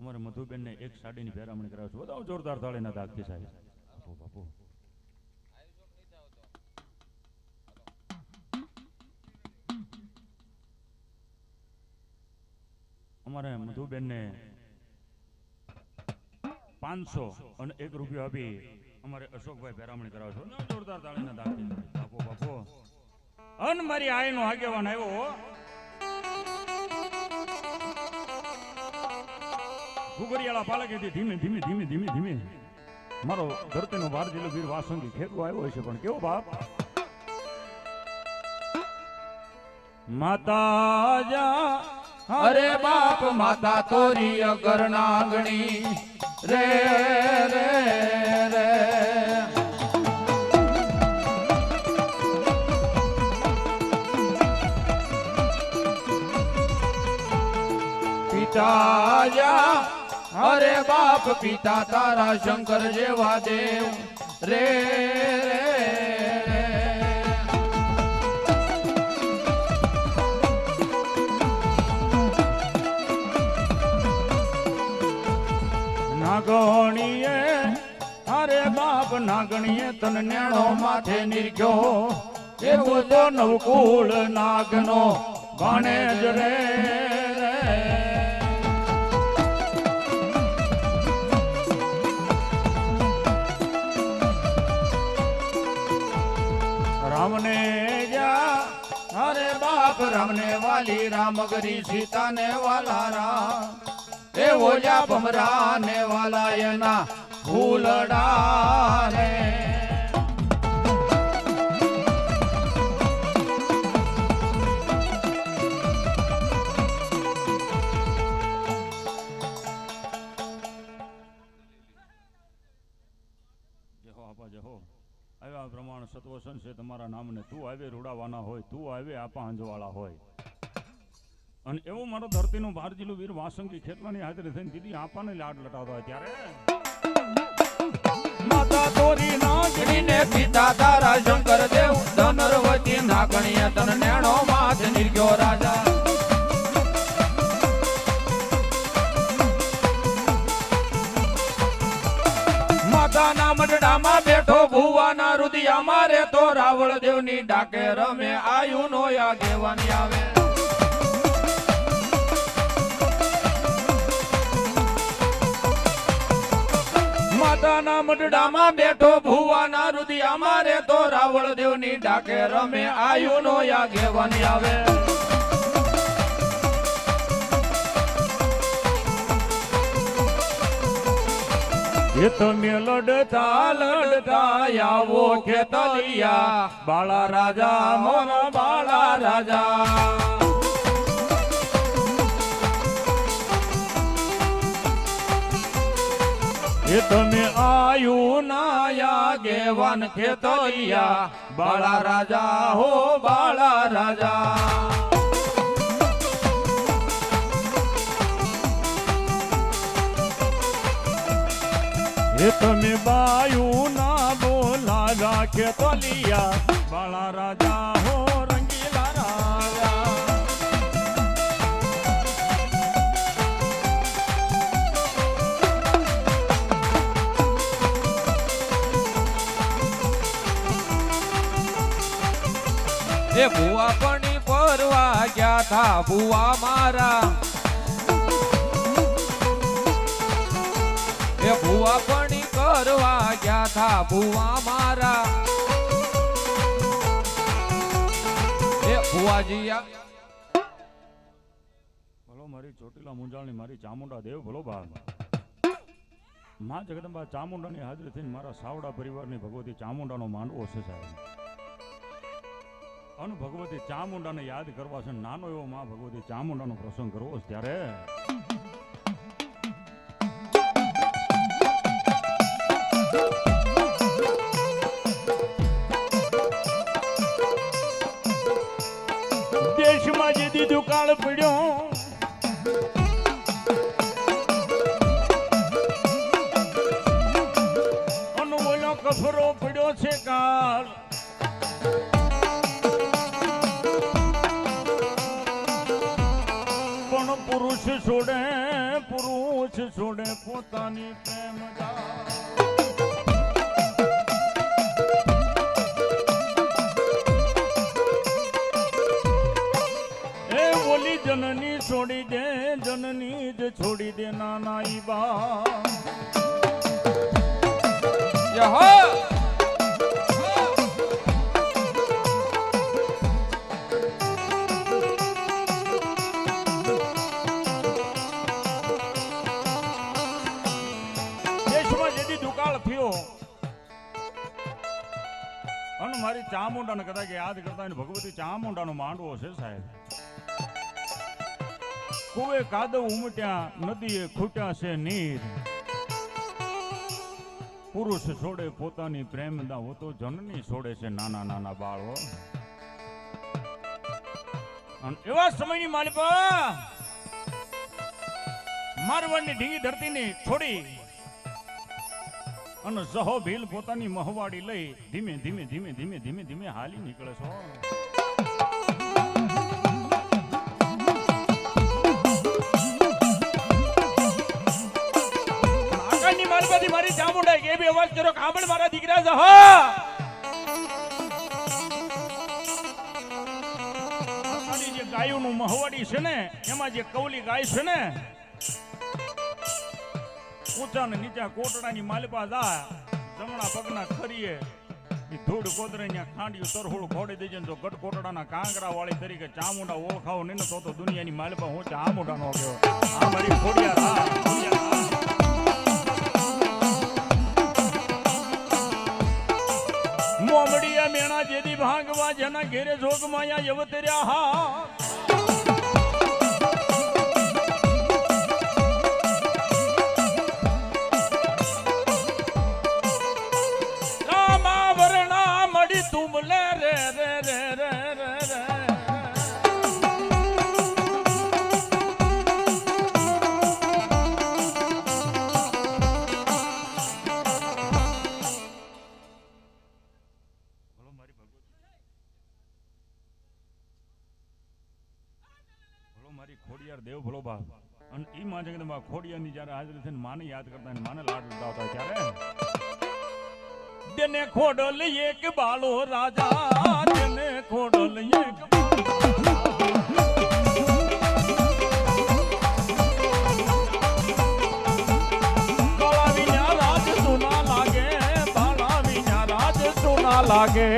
અમારે મધુબેનને એક સાડીની પહેરામણી કરાવે છે. બધા જોરદાર તાળીના દાખતી સાહેબ. બાપુ બાપુ. અમારે પાંચસો અને એક રૂપિયો આપી અમારે અશોકભાઈ ભેરામણી કરાવે છો. જોરદાર તાળીના દાગથી બાપો બાપો. અન મારી આયનો આગેવાન આવ્યો. હો. ઘુઘરિયાળા પાલકેથી ધીમે ધીમે ધીમે ધીમે ધીમે. મારો ધરતીનો જિલ્લો વીર વાસંગી ખેડૂ આવ્યો છે પણ કેવો બાપ? માતાજા અરે બાપ, માતા તોરી અગર નાગણી. રે રે રે. પિતા અરે બાપ, પિતા તારા શંકર જેવા દેવ. રે નાગણીએ, અરે બાપ, નાગણીએ તન નેણો માથે નિર્ગ્યો એવો તો નવકુળ નાગનો ભણે જ રે. રામને વાલી રામગરી સીતાને વાલા રામ એ ઓજા ભમરા ને વાલા એના ભૂલડા રે આવે આ પાંજવાળા હોય. અને એવો મારો ધરતીનો બાર જિલ્લો વીર વાસંગી ખેતલાની હાજરી થઈને દીદી આપાને લાડ લટાવતો હોય ત્યારે. માતા તોરી નાગણી ને પિતા તારા શંકર દેવ ધનરવતી નાગણીય તન નેણો માથ નિર્ગ્યો રાજા. માતાના બેઠો ભુવાના રુદિયા મારે તો રાવળ દેવની ડાકે રમે આયુ નો આગેવાની આવે. માતાના મઢડામાં બેઠો ભુવાના રુદિયા મારે તો રાવળ દેવની ડાકે રમે આયુ નો આગેવાની આવે. એ તમે લડતા લડતા આવો ખેતલિયા. બાળા રાજા, મોરા બાળા રાજા. એ તમે આયુ નાયા ગેવન ખેતલિયા. બાળા રાજા હો, બાળા રાજા. એ તમે બાયું ના બોલા રાખે તલિયા બાળા રાજા હો, રંગીલા રાજા. એ ભુવા પણી ફરવા ગયા થા ભુવા મારા. ભુવા પણી કરવા ગયા થા ભુવા મારા. એ ભુવાજી ભલો મારી ચોટીલા મુંજાળની મારી ચામુંડા દેવ, ભલો ભાગમાં જગદંબા ચામુંડાની હાજરી થઈને મારા સાવડા પરિવારની ભગવતી ચામુંડાનો માંડવો છે સાહેબ. અન ભગવતી ચામુંડાને યાદ કરવા છે નાનો એવો માં ભગવતી ચામુંડાનો પ્રસંગ કરવો છે ત્યારે. દેશમાં જે દીધું કાળ પડ્યો અનુ બોલો કફરો પડ્યો છે કાળ. પણ પુરુષ છોડે પુરુષ છોડે પોતાની પ્રેમ મારી ચામુંડાને કદાચ યાદ કરતા હોય ભગવતી ચામુંડાનો માંડવો છે સાહેબ. કુવે કાદવ ઉમટ્યા, નદીએ ખૂટ્યા છે નીર. પુરુષ છોડે પોતાની પ્રેમ દાવો તો જનની છોડે છે નાના નાના બાળો અને એવા સમયની માલિપા મારવાડની ઢીંગી ધરતીની છોડી અને જહો ભીલ પોતાની મહવાડી લઈ ધીમે ધીમે ધીમે ધીમે ધીમે ધીમે હાલી નીકળે છો. મારી ચામુંડાઈ કે બી અવાજ કરો કાબળ મારા દીકરા જહો ગાયોનું મહવાડી છે ને, એમાં જે કવલી ગાય છે ને ને નીચા કોટડાની માલિપા જા જમણા પગના ખરીએ. ધૂળ કોદરે ખાંડિયું તરહોળ ખોડી દેજે જો ગઢ કોટડાના કાંકરા વાળી તરીકે ચામુંડા ઓળખાવો નહીં તો તો દુનિયાની માલિપા હું ચામુંડા નો ગયો આ મારી ખોડિયા મોમડિયા મેણા જેદી ભાગવા જેના ઘેરે જોગ માયા યવતર્યા હા. મારી ભગવતી. ભલો મારી ખોડિયાર દેવ ભલો બા. અને ઈ માં જગદંબા ખોડિયારની જ્યારે હાજરી થઈને માને યાદ કરતા ને માને લાડ લડાવતા ત્યારે? તેને ખોડલ એક બાલો રાજા તેને ખોડલ એક બાળા સુના લાગે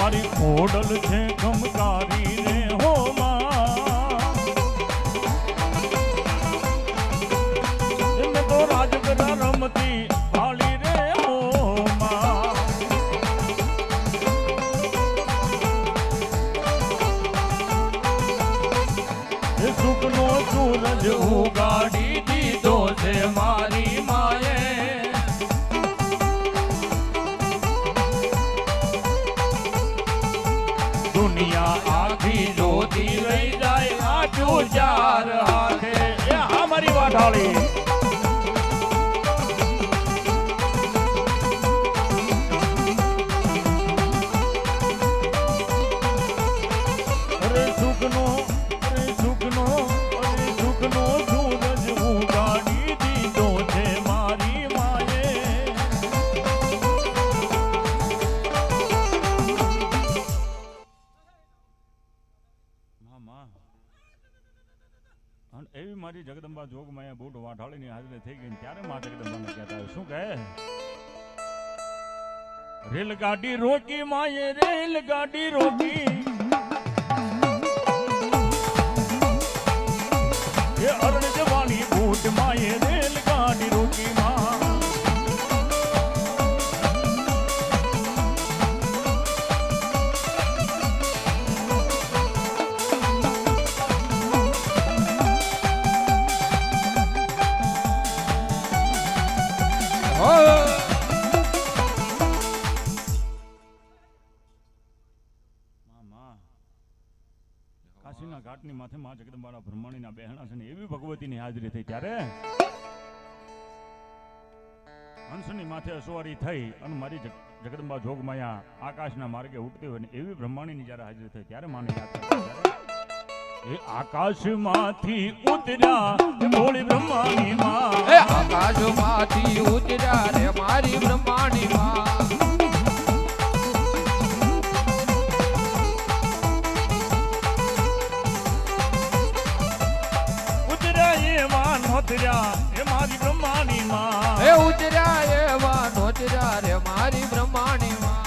મારી ઓડલ છે ગમકારી. સુખનો સૂરજ ઉગાડી દીધો છે મારી માએ. દુનિયા આખી જોતી લઈ જાય આ ચાર હાથે. એ હા, મારી વાઢાળી. બૂટ વાઢાળીની હાજરી થઈ ગઈ ત્યારે માટે જગદંબાને કહેતા શું કહે? રેલગાડી રોકી માએ, રેલગાડી રોકી. એ માથે મા જગદંબાના બ્રહ્માણીના બહેણા છે ને એવી ભગવતીની હાજરી થઈ ત્યારે હંસની માથે અસવારી થઈ અને મારી જગદંબા જોગમાયા આકાશના માર્ગે ઉઠતી હોય ને એવી બ્રહ્માણીની જ્યારે હાજરી થઈ ત્યારે માને યાદ એ આકાશમાંથી ઉતર્યા ભોળી બ્રહ્માણી માં આકાશમાંથી ઉતર્યા રે મારી બ્રહ્માણી માં માં એ મારી બ્રહ્માની માં એ ઉતર્યા એવા નોતર્યા રે મારી બ્રહ્માની માં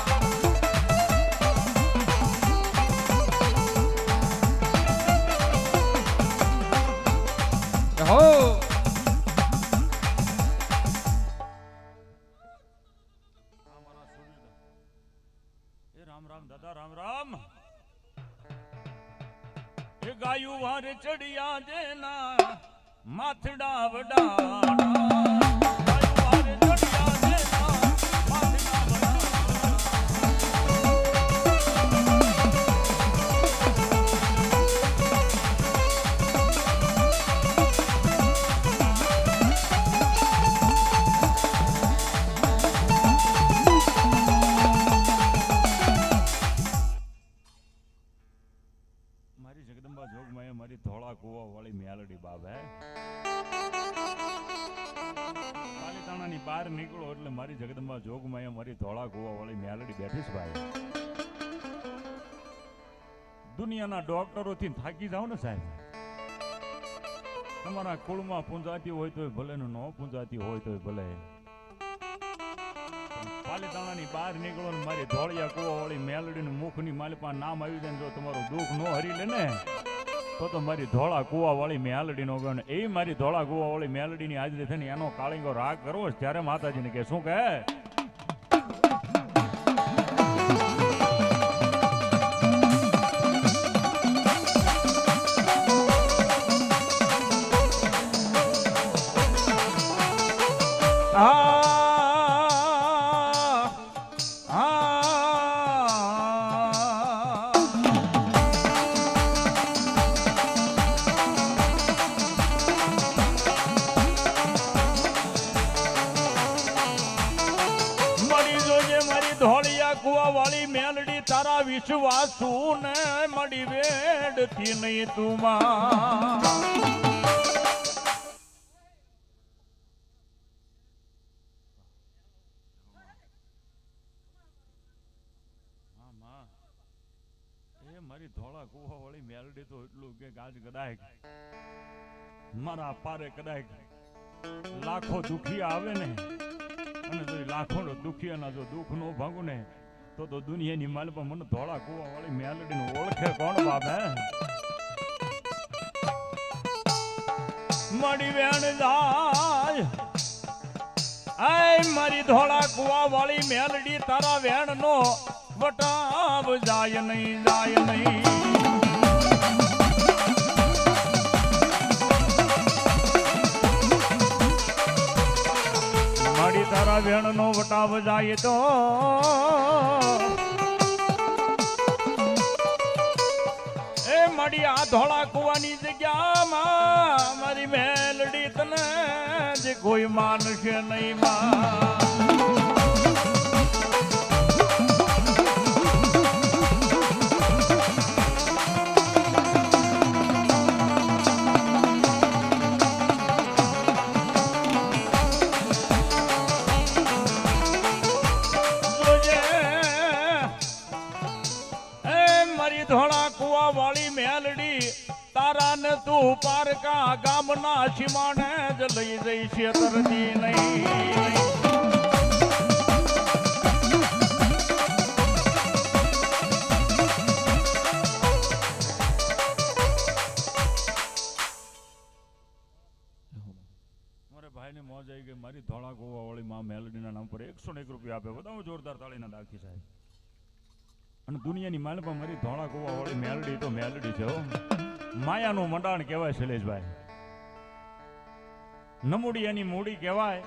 ਹੱਥ ਡਾਵ ਡਾਵ મારી ધોળા કુવા વાળી મેલડી બેઠી છે ભાઈ. દુનિયાના ડોક્ટરોથી થાકી જાઓ ને સાહેબ. તમારા કુળમાં પૂંજાતી હોય તોય ભલે ન પૂંજાતી હોય તોય ભલે. પાલિતાણાની બહાર નીકળો ને મારી ધોળિયા કુવા વાળી મેલડીનું મુખની માલિપા નામ આવી જાય જો તમારું દુઃખ નો હરી લે ને, તો તો મારી ધોળા કુવા વાળી મેલડી નો ગણ. એ મારી ધોળા કુવા વાળી મેલડી ની હાજરી થઈને એનો કાળીંગો રાગ કરવો ત્યારે માતાજીને કે, શું કહે? વાળી મેલડી તારા વિશ્વાસુ ને મળી વેડતી નહીં તું માં. હા માં એ મારી ધોળા કુવા વાળી મેલડી તો એટલું કે ગાજ કદાચ મારા પારે કદાચ લાખો દુખી આવે ને. અને લાખો અને જો દુઃખ નો ભાગું ને તો તો દુનિયાની પણ મને ધોળા કુવા વાળી મેલડીને ઓળખે કોણ બાપ, હે? મળી વેણ જાય. આય, મારી ધોળા કુવા વાળી મેલડી, તારા વેણ નો વટાવ જાય નહીં જાય નહીં. મારી વેણ નો વટાવ જાય તો. એ મારી આ ધોળા કુવાની જગ્યામાં મારી મેલડી તને જે કોઈ માનશે નહીં માં. સીમાને જ લઈ જઈ છે તરતી નહીં. મારે ધોળા ગોવા વાળી માં મેલડીના નામ પર એકસો એક રૂપિયા આપે. બધા જોરદાર તાળીના દાખી સાહેબ. અને દુનિયાની માલમાં મારી ધોળા ગોવા વાળી મેલડી તો મેલડી છે માયાનું મંડાણ કહેવાય શૈલેષભાઈ. નમૂડી એની મૂડી કહેવાય.